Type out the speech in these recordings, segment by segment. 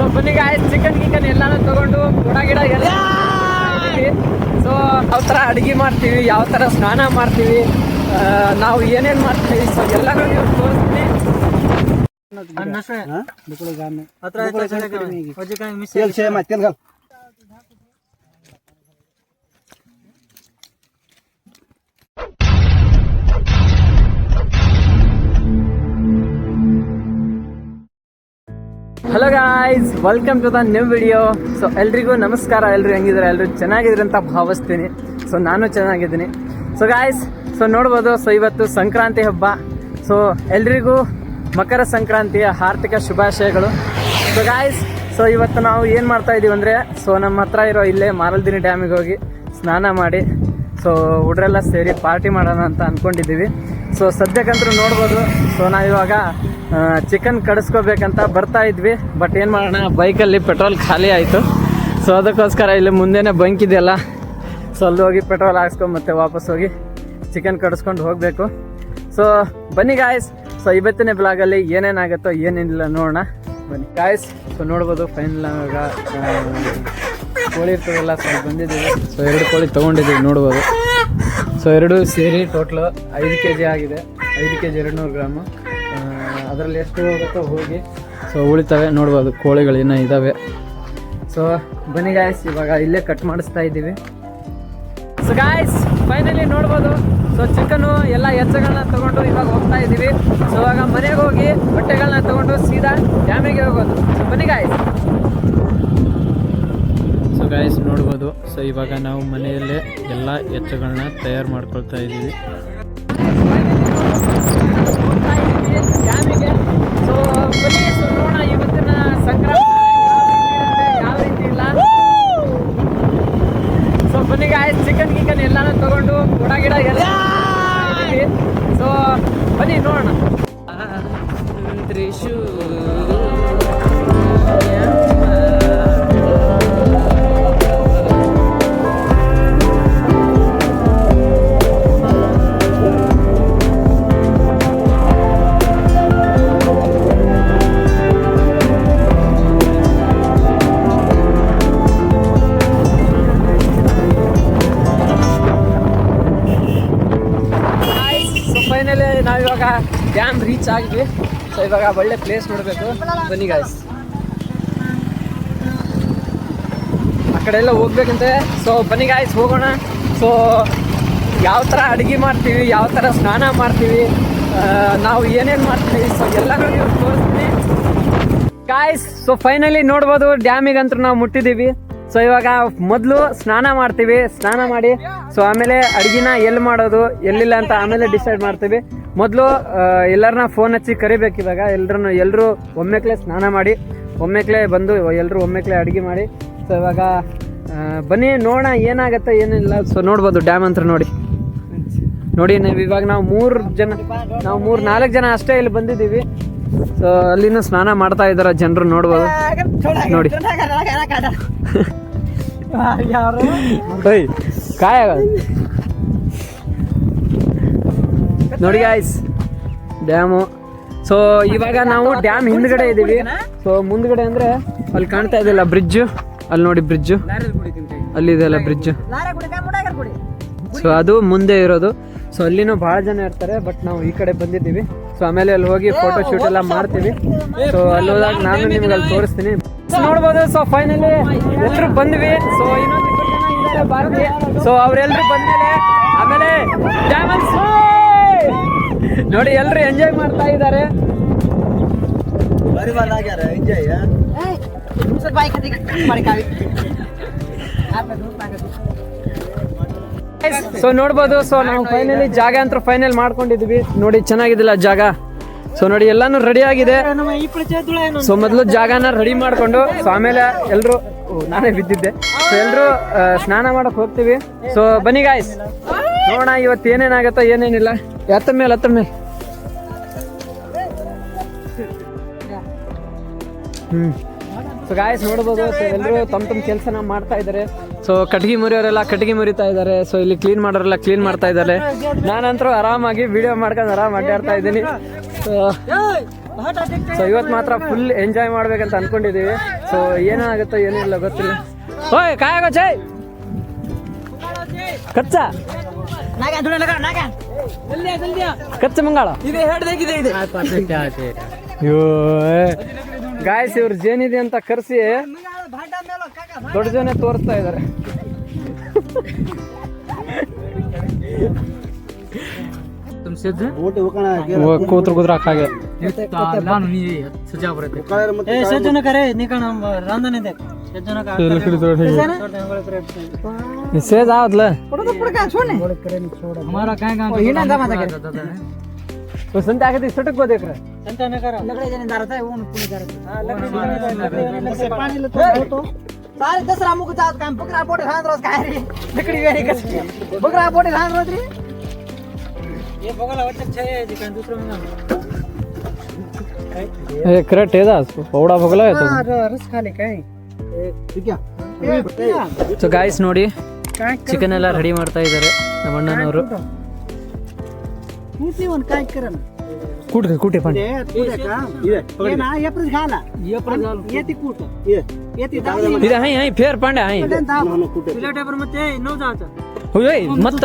So ಬನ್ನಿ guys chicken ಗಿಕನ್ ಎಲ್ಲಾನು ತಗೊಂಡು ಗುಡ ಗಿಡ ಎಲ್ಲ ಸೊ ಯಾವ ಥರ ಅಡುಗೆ ಮಾಡ್ತೀವಿ ಯಾವ ಥರ ಸ್ನಾನ ಮಾಡ್ತೀವಿ ನಾವು ಏನೇನು ಮಾಡ್ತೀವಿ ಸೊ ಎಲ್ಲಾನು ನೀವು ತೋರಿಸ್ತೀನಿ. तेल guys welcome to the new video so ಎಲ್ರಿಗೂ ನಮಸ್ಕಾರ. ಎಲ್ಲರೂ ಹೆಂಗಿದ್ದಾರೆ? ಎಲ್ಲರೂ ಚೆನ್ನಾಗಿದ್ರೆ ಅಂತ ಭಾವಿಸ್ತೀನಿ. ಸೊ ನಾನು ಚೆನ್ನಾಗಿದ್ದೀನಿ. ಸೊ ಗಾಯ್ಸ್ ಸೊ ನೋಡ್ಬೋದು. ಸೊ ಇವತ್ತು ಸಂಕ್ರಾಂತಿ ಹಬ್ಬ. ಸೊ ಎಲ್ರಿಗೂ ಮಕರ ಸಂಕ್ರಾಂತಿಯ ಹಾರ್ದಿಕ ಶುಭಾಶಯಗಳು. ಸೊ ಗಾಯ್ಸ್ ಸೊ ಇವತ್ತು ನಾವು ಏನು ಮಾಡ್ತಾ ಇದ್ದೀವಿ ಅಂದರೆ ಸೊ ನಮ್ಮ ಹತ್ರ ಇರೋ ಇಲ್ಲೇ ಮಾರಲ್ದಿನಿ ಡ್ಯಾಮಿಗೆ ಹೋಗಿ ಸ್ನಾನ ಮಾಡಿ ಸೊ ಹುಡ್ರೆಲ್ಲ ಸೇರಿ ಪಾರ್ಟಿ ಮಾಡೋಣ ಅಂತ ಅಂದ್ಕೊಂಡಿದ್ದೀವಿ ಸೊ ಸದ್ಯಕ್ಕಂತೂ ನೋಡ್ಬೋದು. ಸೊ ನಾವಿವಾಗ ಚಿಕನ್ ಕಡಿಸ್ಕೋಬೇಕಂತ ಬರ್ತಾ ಇದ್ವಿ. ಬಟ್ ಏನು ಮಾಡೋಣ ಬೈಕಲ್ಲಿ ಪೆಟ್ರೋಲ್ ಖಾಲಿ ಆಯಿತು. ಸೊ ಅದಕ್ಕೋಸ್ಕರ ಇಲ್ಲಿ ಮುಂದೆನೇ ಬಂಕ್ ಇದೆಯಲ್ಲ. ಸೊ ಅಲ್ಲಿ ಹೋಗಿ ಪೆಟ್ರೋಲ್ ಹಾಕ್ಸ್ಕೊಂಡು ಮತ್ತೆ ವಾಪಸ್ ಹೋಗಿ ಚಿಕನ್ ಕಡಿಸ್ಕೊಂಡು ಹೋಗಬೇಕು. ಸೊ ಬನ್ನಿ ಗಾಯ್ಸ್ ಸೊ ಇವತ್ತಿನ ಬ್ಲಾಗಲ್ಲಿ ಏನೇನಾಗುತ್ತೋ ಏನೇನಿಲ್ಲ ನೋಡೋಣ. ಬನ್ನಿ ಗಾಯ್ಸ್ ಸೊ ನೋಡ್ಬೋದು ಫೈನಲ್ ಆಗ ಕೋಳಿ ಇರ್ತದಲ್ಲ ಸೊ ಬಂದಿದ್ದೀವಿ. ಸೊ ಎರಡು ಕೋಳಿ ತೊಗೊಂಡಿದ್ದೀವಿ, ನೋಡ್ಬೋದು. ಸೊ ಎರಡು ಸೇರಿ ಟೋಟ್ಲು ಐದು ಕೆ ಜಿ ಆಗಿದೆ. ಐದು ಕೆ ಜಿ ಎರಡು ನೂರು ಗ್ರಾಮು ಅದರಲ್ಲಿ ಎಷ್ಟು ಹೋಗುತ್ತೋ ಹೋಗಿ. ಸೊ ಉಳಿತವೆ. ನೋಡ್ಬೋದು ಕೋಳಿಗಳು ಇನ್ನೂ ಇದ್ದಾವೆ ಸೊ ಬನ್ನಿ ಗಾಯ್ಸ್ ಇವಾಗ ಇಲ್ಲೇ ಕಟ್ ಮಾಡಿಸ್ತಾ ಇದ್ದೀವಿ. ಸೊ ಗಾಯ್ಸ್ ಫೈನಲಿ ನೋಡ್ಬೋದು. ಸೊ ಚಿಕನು ಎಲ್ಲ ಎಚ್ಚಗಳನ್ನ ತಗೊಂಡು ಇವಾಗ ಹೋಗ್ತಾ ಇದ್ದೀವಿ. ಸೊ ಇವಾಗ ಮನೆಗೆ ಹೋಗಿ ಬಟ್ಟೆಗಳನ್ನ ತಗೊಂಡು ಸೀದಾ ಡ್ಯಾಮಿಗೆ ಹೋಗೋದು. ಸೊ ಬನ್ನಿ ಗಾಯ್ಸ್ ಗಾಯ್ಸ್ ನೋಡ್ಬೋದು. ಸೊ ಇವಾಗ ನಾವು ಮನೆಯಲ್ಲೇ ಎಲ್ಲ ಹೆಚ್ಚುಗಳನ್ನ ತಯಾರು ಮಾಡ್ಕೊಳ್ತಾ ಇದ್ದೀವಿ. ಸೊ ಇವತ್ತಿನ ರೀಚ್ ಆಗಿದ್ವಿ ಸೊ ಇವಾಗ ಒಳ್ಳೆ ಪ್ಲೇಸ್ ನೋಡಬೇಕು. ಬನ್ನಿ ಗಾಯ್ಸ್ ಆ ಕಡೆ ಎಲ್ಲ ಹೋಗ್ಬೇಕಂತೆ. ಸೊ ಬನ್ನಿ ಗಾಯ್ಸ್ ಹೋಗೋಣ. ಸೊ ಯಾವ ಥರ ಅಡುಗೆ ಮಾಡ್ತೀವಿ, ಯಾವ ಥರ ಸ್ನಾನ ಮಾಡ್ತೀವಿ ನಾವು ಏನೇನು ಮಾಡ್ತೀವಿ ಸೊ ಎಲ್ಲನೂ ತೋರಿಸ್ತೀವಿ ಗಾಯ್ಸ್ ಸೊ ಫೈನಲಿ ನೋಡ್ಬೋದು, ಡ್ಯಾಮಿಗಂತೂ ನಾವು ಮುಟ್ಟಿದ್ದೀವಿ. ಸೊ ಇವಾಗ ಮೊದಲು ಸ್ನಾನ ಮಾಡ್ತೀವಿ, ಸ್ನಾನ ಮಾಡಿ. ಸೊ ಆಮೇಲೆ ಅಡುಗೆನ ಎಲ್ಲಿ ಮಾಡೋದು, ಎಲ್ಲಿಲ್ಲ ಅಂತ ಆಮೇಲೆ ಡಿಸೈಡ್ ಮಾಡ್ತೀವಿ. ಮೊದಲು ಎಲ್ಲರನ್ನ ಫೋನ್ ಹಚ್ಚಿ ಕರಿಬೇಕು ಇವಾಗ. ಎಲ್ರನ್ನು ಎಲ್ಲರೂ ಒಮ್ಮೆಕ್ಲೆ ಸ್ನಾನ ಮಾಡಿ ಒಮ್ಮೆಕ್ಲೆ ಬಂದು ಎಲ್ಲರೂ ಒಮ್ಮೆಕ್ಲೆ ಅಡುಗೆ ಮಾಡಿ. ಸೊ ಇವಾಗ ಬನ್ನಿ ನೋಡೋಣ ಏನಾಗತ್ತೆ ಏನಿಲ್ಲ. ಸೊ ನೋಡ್ಬೋದು ಡ್ಯಾಮ್ ಅಂತ ನೋಡಿ. ನೋಡಿ ನೀವು ಇವಾಗ ನಾವು ಮೂರು ಜನ ನಾವು ಮೂರು ನಾಲ್ಕು ಜನ ಅಷ್ಟೇ ಇಲ್ಲಿ ಬಂದಿದ್ದೀವಿ. ಸೊ ಅಲ್ಲಿನೂ ಸ್ನಾನ ಮಾಡ್ತಾ ಇದ್ದಾರೆ ಜನರು ನೋಡ್ಬೋದು. ನೋಡಿ. ಕಾಯ ನೋಡಿ ಗಾಯ್ಸ್ ಡ್ಯಾಮು ಸೊ ಇವಾಗ ನಾವು ಡ್ಯಾಮ್ ಹಿಂದ್ಗಡೆ ಇದ್ದೀವಿ ಸೊ ಮುಂದ್ಗಡೆ ಅಂದ್ರೆ ಅಲ್ಲಿ ಕಾಣ್ತಾ ಇದೆಯಲ್ಲ ಬ್ರಿಡ್ಜ್ ಅಲ್ಲಿ ನೋಡಿ ಬ್ರಿಡ್ಜ್ ಅಲ್ಲಿ ಇದೆಯಲ್ಲ ಬ್ರಿಡ್ಜ್ ಸೊ ಅದು ಮುಂದೆ ಇರೋದು. ಸೊ ಅಲ್ಲಿನೂ ಬಹಳ ಜನ ಇರ್ತಾರೆ ಬಟ್ ನಾವು ಈ ಕಡೆ ಬಂದಿದ್ದೀವಿ. ಸೊ ಆಮೇಲೆ ಅಲ್ಲಿ ಹೋಗಿ ಫೋಟೋ ಶೂಟ್ ಎಲ್ಲ ಮಾಡ್ತೀವಿ. ಸೊ ಅಲ್ಲಿ ಹೋದಾಗ ನಾನು ನಿಮ್ಗೆ ಅಲ್ಲಿ ತೋರಿಸ್ತೀನಿ. ನೋಡ್ಬೋದು ಸೊ ಫೈನಲಿ ಎಲ್ಲರೂ ಬಂದ್ವಿ. ಸೊ ಇನ್ನೊಂದು ಭಾರತಿ ಸೊ ಅವರೆಲ್ಲರೂ ಬಂದ್ಮೇಲೆ ಆಮೇಲೆ ನೋಡಿ ಎಲ್ರು ಎಂಜಾಯ್ ಮಾಡ್ತಾ ಇದ್ದಾರೆ. ಸೊ ನೋಡ್ಬೋದು. ಸೊ ನಾವು ಫೈನಲಿ ಜಾಗ ಅಂತ ಫೈನಲ್ ಮಾಡ್ಕೊಂಡಿದ್ವಿ. ನೋಡಿ ಚೆನ್ನಾಗಿದಿಲ್ಲ ಜಾಗ. ಸೊ ನೋಡಿ ಎಲ್ಲಾನು ರೆಡಿ ಆಗಿದೆ. ಸೊ ಮೊದಲು ಜಾಗನ ರೆಡಿ ಮಾಡ್ಕೊಂಡು ಸೊ ಆಮೇಲೆ ಎಲ್ಲರೂ ನಾನೇ ಬಿದ್ದಿದ್ದೆ. ಸೊ ಎಲ್ಲರೂ ಸ್ನಾನ ಮಾಡಕ್ ಹೋಗ್ತೀವಿ. ಸೊ ಬನ್ನಿ ಗಾಯ್ಸ್ ನೋಡೋಣ ಇವತ್ತು ಏನೇನಾಗತ್ತೋ ಏನೇನಿಲ್ಲ. ಹತ್ತ ಮೇಲೆ ಹತ್ತ ಮೇಲೆ. ಹ್ಮ್. ಸೊ ಗಾಯಸ್ ನೋಡ್ಬೋದು ಸೊ ಎಲ್ಲರೂ ತಮ್ಮ ತಮ್ಮ ಕೆಲಸನ ಮಾಡ್ತಾ ಇದ್ದಾರೆ ಸೊ ಕಟ್ಗಿ ಮುರಿಯೋರೆಲ್ಲ ಕಟ್ಗಿ ಮುರಿತಾ ಇದ್ದಾರೆ ಸೊ ಇಲ್ಲಿ ಕ್ಲೀನ್ ಮಾಡೋರೆಲ್ಲ ಕ್ಲೀನ್ ಮಾಡ್ತಾ ಇದ್ದಾರೆ ನಾನಂತರೂ ಆರಾಮಾಗಿ ವಿಡಿಯೋ ಮಾಡ್ಕೊಂಡು ಆರಾಮ್ ಅಡ್ಡಾಡ್ತಾ ಇದ್ದೀನಿ. ಸೊ ಸೊ ಇವತ್ತು ಮಾತ್ರ ಫುಲ್ ಎಂಜಾಯ್ ಮಾಡ್ಬೇಕಂತ ಅನ್ಕೊಂಡಿದೀವಿ. ಸೊ ಏನಾಗುತ್ತೋ ಏನಿಲ್ಲ ಗೊತ್ತಿಲ್ಲ. ಓಯ್ ಕಾಯಾಗೋ ಚೈ ಕಚ್ಚ. ಕಚ್ಚ ಮಂಗಾಳ. ಅಯ್ಯೋ ಗಾಯಸ್ ಇವ್ರು ಜೇನಿದೆ ಅಂತ ಕರೆಸಿ ದೊಡ್ಡ ಜನ ತೋರಿಸ್ತಾ ಇದ್ದಾರೆ ಹೋಗೋಣ ಕೂತ್ರ ಕೂತ್ರ ಹಾಗೆ. ಮತ್ತೆ ಸಜ್ಜನ ಕರೆ इससे जाओ मतलब थोड़ा तो पड़ गया छोड़ने हमारा कहाँ काम है ना जमा तक तो संता आगे दिस सटक को देख रहा है। संता में कर। लकड़ी जाने दारता है वो पुणे जा रहा है लकड़ी लकड़ी तो। सारे दस रामू को चाहत काम बकरा बोटे खान रोज काय रे लकड़ी वेरी कस बकरा बोटे खान रोज रे ये बगल आवश्यक छे जिकन दूसरे में ना ए करेट है दास पौड़ा भगला है तो। हाँ रस खाले काय ಸೊ ಗಾಯ್ಸ್ ನೋಡಿ ಚಿಕನ್ ಎಲ್ಲ ರೆಡಿ ಮಾಡ್ತಾ ಇದ್ದಾರೆ ನಮ್ಮ ಅಣ್ಣನವರು ಕೂಟ ಹೈ ಹೈ ಫೇರ್ ಪಾಂಡೆ ಹೈ ಹೋಯ್ ಮತ್ತ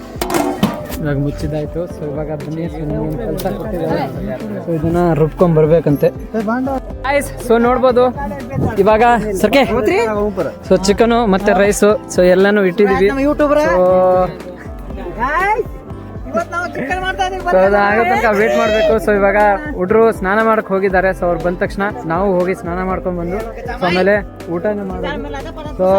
ಇವಾಗ ಮುಚ್ಚಿದಾಯ್ತು ಸೊ ಇವಾಗ ಬನ್ನಿ ಕೆಲಸ ಕೊಟ್ಟಿದ್ದಾರೆ. ಸೊ ಇದನ್ನ ರುಬ್ಕೊಂಡ್ ಬರ್ಬೇಕಂತೆ. ಸೊ ನೋಡ್ಬೋದು. ಇವಾಗ ಸರ್ಕೆ ಸೊ ಚಿಕನು ಮತ್ತೆ ರೈಸು ಸೊ ಎಲ್ಲಾನು ಇಟ್ಟಿದೀವಿ. ತನಕ ವೇಟ್ ಮಾಡಬೇಕು. ಸೊ ಇವಾಗ ಹುಡ್ರು ಸ್ನಾನ ಮಾಡಕ್ ಹೋಗಿದ್ದಾರೆ. ಸೊ ಅವ್ರು ಬಂದ ತಕ್ಷಣ ನಾವು ಹೋಗಿ ಸ್ನಾನ ಮಾಡ್ಕೊಂಡ್ ಬಂದು ಸೊ ಆಮೇಲೆ ಊಟನೂ ಮಾಡೋದು. ಸೊ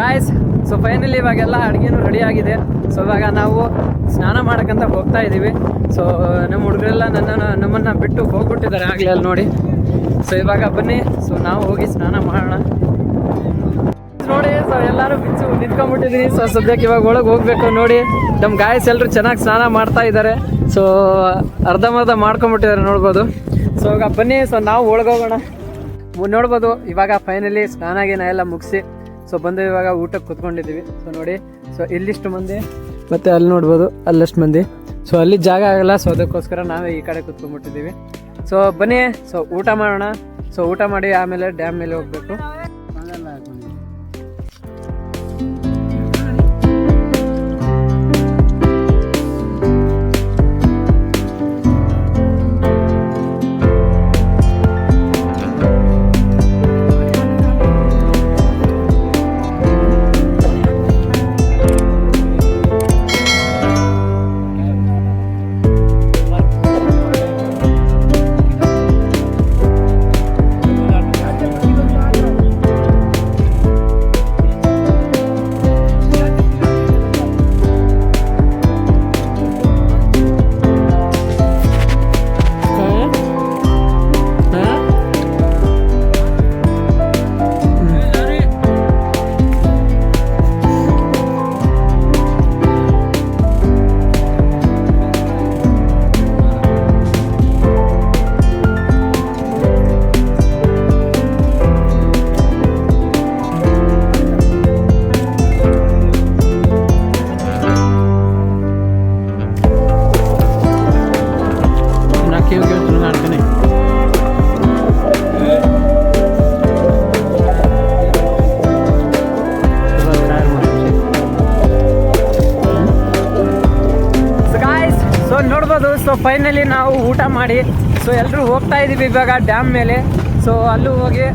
ಗಾಯ್ಸ್ ಸೊ ಫೈನಲಿ ಇವಾಗೆಲ್ಲ ಅಡುಗೆನೂ ರೆಡಿ ಆಗಿದೆ. ಸೊ ಇವಾಗ ನಾವು ಸ್ನಾನ ಮಾಡಕ್ಕಂತ ಹೋಗ್ತಾ ಇದ್ದೀವಿ ಸೊ ನಮ್ಮ ಹುಡುಗರೆಲ್ಲ ನನ್ನ ನಮ್ಮನ್ನ ಬಿಟ್ಟು ಹೋಗ್ಬಿಟ್ಟಿದ್ದಾರೆ ಆಗಲೇ ಅಲ್ಲಿ ನೋಡಿ. ಸೊ ಇವಾಗ ಬನ್ನಿ. ಸೊ ನಾವು ಹೋಗಿ ಸ್ನಾನ ಮಾಡೋಣ. ನೋಡಿ ಸೊ ಎಲ್ಲರೂ ಬಿಚ್ಚು ನಿಂತ್ಕೊಂಡ್ಬಿಟ್ಟಿದ್ದೀನಿ ಸೊ ಸದ್ಯಕ್ಕೆ ಇವಾಗ ಒಳಗೆ ಹೋಗ್ಬೇಕು ನೋಡಿ. ನಮ್ಮ ಗಾಯಸ್ ಎಲ್ಲರೂ ಚೆನ್ನಾಗಿ ಸ್ನಾನ ಮಾಡ್ತಾ ಇದ್ದಾರೆ. ಸೊ ಅರ್ಧಂಬರ್ಧ ಮಾಡ್ಕೊಂಬಿಟ್ಟಿದ್ದಾರೆ ನೋಡ್ಬೋದು. ಸೊ ಈಗ ಬನ್ನಿ ಸೊ ನಾವು ಒಳಗೋಗೋಣ. ನೋಡ್ಬೋದು, ಇವಾಗ ಫೈನಲಿ ಸ್ನಾನ ಗೀನ ಎಲ್ಲ ಮುಗಿಸಿ ಸೊ ಬಂದು ಇವಾಗ ಊಟಕ್ಕೆ ಕುತ್ಕೊಂಡಿದ್ದೀವಿ. ಸೊ ನೋಡಿ ಸೊ ಇಲ್ಲಿಷ್ಟು ಮಂದಿ, ಮತ್ತು ಅಲ್ಲಿ ನೋಡ್ಬೋದು, ಅಲ್ಲಷ್ಟು ಮಂದಿ. ಸೊ ಅಲ್ಲಿ ಜಾಗ ಆಗಲ್ಲ ಸೊ ಅದಕ್ಕೋಸ್ಕರ ನಾವೇ ಈ ಕಡೆ ಕುತ್ಕೊಂಡ್ಬಿಟ್ಟಿದ್ದೀವಿ. ಸೊ ಬನ್ನಿ ಸೊ ಊಟ ಮಾಡೋಣ. ಸೊ ಊಟ ಮಾಡಿ ಆಮೇಲೆ ಡ್ಯಾಮ್ ಮೇಲೆ ಹೋಗ್ಬೇಕು. ಸೊ ನೋಡ್ಬೋದು. ಸೊ ಫೈನಲಿ ನಾವು ಊಟ ಮಾಡಿ. ಸೊ ಎಲ್ಲರೂ ಹೋಗ್ತಾ ಇದ್ದೀವಿ ಇವಾಗ ಡ್ಯಾಮ್ ಮೇಲೆ. ಸೊ ಅಲ್ಲೂ ಹೋಗಿ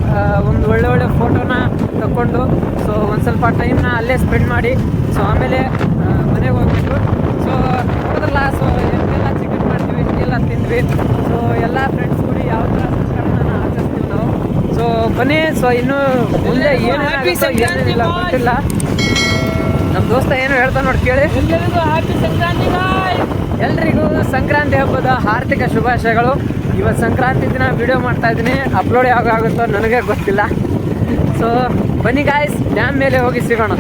ಒಂದು ಒಳ್ಳೆ ಒಳ್ಳೆ ಫೋಟೋನ ತಗೊಂಡು ಸೊ ಒಂದು ಸ್ವಲ್ಪ ಟೈಮ್ನ ಅಲ್ಲೇ ಸ್ಪೆಂಡ್ ಮಾಡಿ. ಸೊ ಆಮೇಲೆ ಮನೆಗೆ ಹೋಗ್ಬಿಟ್ಟು ಸೊ ನೋಡಿದ್ರಲ್ಲ ಸೊ ಎಲ್ಲ ಚಿಕನ್ ಮಾಡ್ತೀವಿ ಎಲ್ಲ ತಿಂದ್ವಿ. ಸೊ ಎಲ್ಲ ಫ್ರೆಂಡ್ಸ್ ಕೂಡಿ ಯಾವ ಥರ ಸಂಸ್ಕರಣೆನ ಆಚರಿಸ್ತೀವಿ ನಾವು. ಸೊ ಬನ್ನಿ. ಸೊ ಇನ್ನೂ ಮುಂದೆ ಏನೇನಿಲ್ಲ ಗೊತ್ತಿಲ್ಲ. ನಮ್ಮ ದೋಸ್ತ ಏನು ಹೇಳ್ತಾನೆ ನೋಡಿ ಕೇಳಿ. ಎಲ್ರಿಗೂ ಸಂಕ್ರಾಂತಿ ಹಬ್ಬದ ಆರ್ಥಿಕ ಶುಭಾಶಯಗಳು. ಇವತ್ತು ಸಂಕ್ರಾಂತಿ ದಿನ ವಿಡಿಯೋ ಮಾಡ್ತಾ ಇದ್ದೀನಿ. ಅಪ್ಲೋಡ್ ಯಾವಾಗ ಆಗುತ್ತೋ ನನಗೆ ಗೊತ್ತಿಲ್ಲ. ಸೊ ಬನ್ನಿ ಗಾಯ್ಸ್ ಡ್ಯಾಮ್ ಮೇಲೆ ಹೋಗಿ ಸಿಗೋಣ.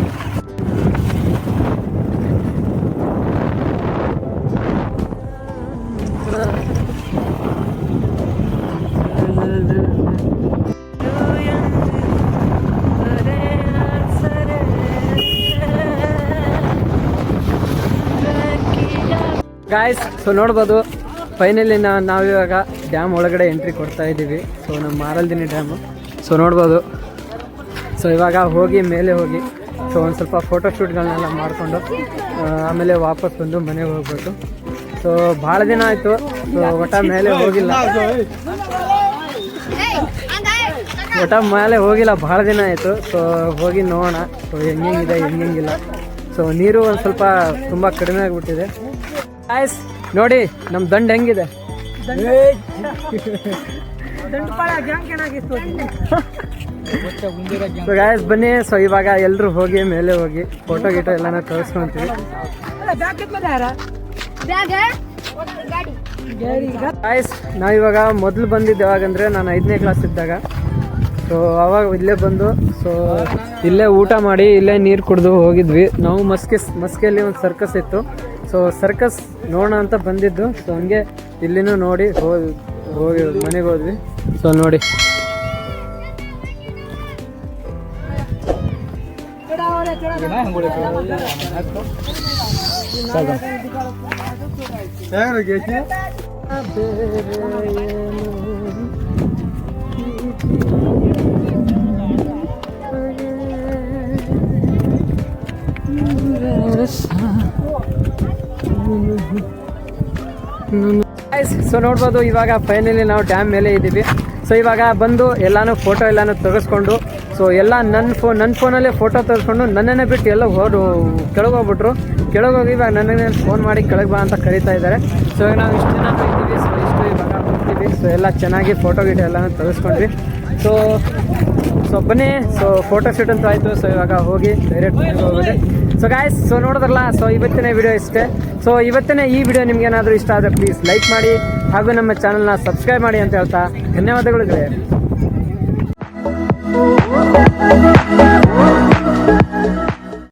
ಗಾಯ್ಸ್ ಸೊ ನೋಡ್ಬೋದು ಫೈನಲಿ ನಾ ನಾವಿವಾಗ ಡ್ಯಾಮ್ ಒಳಗಡೆ ಎಂಟ್ರಿ ಕೊಡ್ತಾ ಇದ್ದೀವಿ. ಸೊ ನಮ್ಮ ಮಾರಲ್ದಿನಿ ಡ್ಯಾಮು ಸೊ ನೋಡ್ಬೋದು. ಸೊ ಇವಾಗ ಹೋಗಿ ಮೇಲೆ ಹೋಗಿ ಸೊ ಒಂದು ಸ್ವಲ್ಪ ಫೋಟೋ ಶೂಟ್ಗಳನ್ನೆಲ್ಲ ಮಾಡಿಕೊಂಡು ಆಮೇಲೆ ವಾಪಸ್ ಬಂದು ಮನೆಗೆ ಹೋಗ್ಬೋದು ಸೊ ಭಾಳ ದಿನ ಆಯಿತು. ಸೊ ಒಟ್ಟ ಮೇಲೆ ಹೋಗಿಲ್ಲ. ಒಟ್ಟ ಮೇಲೆ ಹೋಗಿಲ್ಲ, ಭಾಳ ದಿನ ಆಯಿತು. ಸೊ ಹೋಗಿ ನೋಡೋಣ. ಸೊ ಹೆಂಗೆಂಗಿದೆ, ಹೆಂಗೆಂಗಿಲ್ಲ. ಸೊ ನೀರು ಒಂದು ಸ್ವಲ್ಪ ತುಂಬ ಕಡಿಮೆ ಆಗಿಬಿಟ್ಟಿದೆ. ಆಯ್ಸ್ ನೋಡಿ ನಮ್ಮ ದಂಡ ಹೆಂಗಿದೆ? ಸೊ ಗಾಯಸ್ ಬನ್ನಿ. ಸೊ ಇವಾಗ ಎಲ್ಲರೂ ಹೋಗಿ ಮೇಲೆ ಹೋಗಿ ಫೋಟೋ ಗೀಟೋ ಎಲ್ಲಾನ ತೋರಿಸ್ಕೊಂತೀವಿ. ಗಾಯಸ್ ನಾವಿವಾಗ ಮೊದಲು ಬಂದಿದ್ದು ಯಾವಾಗಂದ್ರೆ ನಾನು ಐದನೇ ಕ್ಲಾಸ್ ಇದ್ದಾಗ. ಸೊ ಅವಾಗ ಇಲ್ಲೇ ಬಂದು ಸೊ ಇಲ್ಲೇ ಊಟ ಮಾಡಿ ಇಲ್ಲೇ ನೀರು ಕುಡಿದು ಹೋಗಿದ್ವಿ. ನಾವು ಮಸ್ಕೆ ಮಸ್ಕೆಯಲ್ಲಿ ಒಂದು ಸರ್ಕಸ್ ಇತ್ತು. ಸೊ ಸರ್ಕಸ್ ನೋಡೋಣ ಅಂತ ಬಂದಿದ್ದು. ಸೊ ಹಂಗೆ ಇಲ್ಲಿನೂ ನೋಡಿ ಹೋಗಿ ಹೋಗಿ ಮನೆಗೆ ಹೋದ್ವಿ. ಸೊ ನೋಡಿ. ಸೊ ನೋಡ್ಬೋದು, ಇವಾಗ ಫೈನಲಿ ನಾವು ಡ್ಯಾಮ್ ಮೇಲೆ ಇದ್ದೀವಿ. ಸೊ ಇವಾಗ ಬಂದು ಎಲ್ಲಾನು ಫೋಟೋ ಎಲ್ಲಾನು ತೆಗೆಸ್ಕೊಂಡು ಸೊ ಎಲ್ಲ ನನ್ನ ಫೋ ನನ್ನ ಫೋನಲ್ಲೇ ಫೋಟೋ ತೆಗೆಸ್ಕೊಂಡು ನನ್ನನ್ನೇ ಬಿಟ್ಟು ಎಲ್ಲ ಹೋಡು ಕೆಳಗೆ ಹೋಗ್ಬಿಟ್ರು ಕೆಳಗೆ ಹೋಗಿ ಇವಾಗ ನನಗೆ ಫೋನ್ ಮಾಡಿ ಕೆಳಗೆ ಬಾ ಅಂತ ಕರೀತಾ ಇದ್ದಾರೆ. ಸೊ ಇವಾಗ ನಾವು ಇಷ್ಟು ಜನ ಇದ್ದೀವಿ ಸೊ ಇಷ್ಟು ಇವಾಗ ಹೋಗ್ತೀವಿ. ಸೊ ಎಲ್ಲ ಚೆನ್ನಾಗಿ ಫೋಟೋ ಗೀಟೋ ಎಲ್ಲನೂ ತೆಗೆಸ್ಕೊಂಡ್ವಿ. ಸೊ ಸೊ ಬನ್ನಿ. ಸೊ ಫೋಟೋ ಶೂಟ್ ಅಂತ ಆಯಿತು. ಸೊ ಇವಾಗ ಹೋಗಿ ಡೈರೆಕ್ಟ್ ಮನೆಗೆ ಸೊ ಗಾಯ್ಸ್ ಸೊ ನೋಡಿದ್ರಲ್ಲ? ಸೊ ಇವತ್ತಿನ ವಿಡಿಯೋ ಇಷ್ಟೇ. ಸೊ ಇವತ್ತಿನ ಈ ವಿಡಿಯೋ ನಿಮ್ಗೆ ಏನಾದರೂ ಇಷ್ಟ ಆದರೆ ಪ್ಲೀಸ್ ಲೈಕ್ ಮಾಡಿ ಹಾಗೂ ನಮ್ಮ ಚಾನಲ್ನ ಸಬ್ಸ್ಕ್ರೈಬ್ ಮಾಡಿ ಅಂತ ಹೇಳ್ತಾ ಧನ್ಯವಾದಗಳು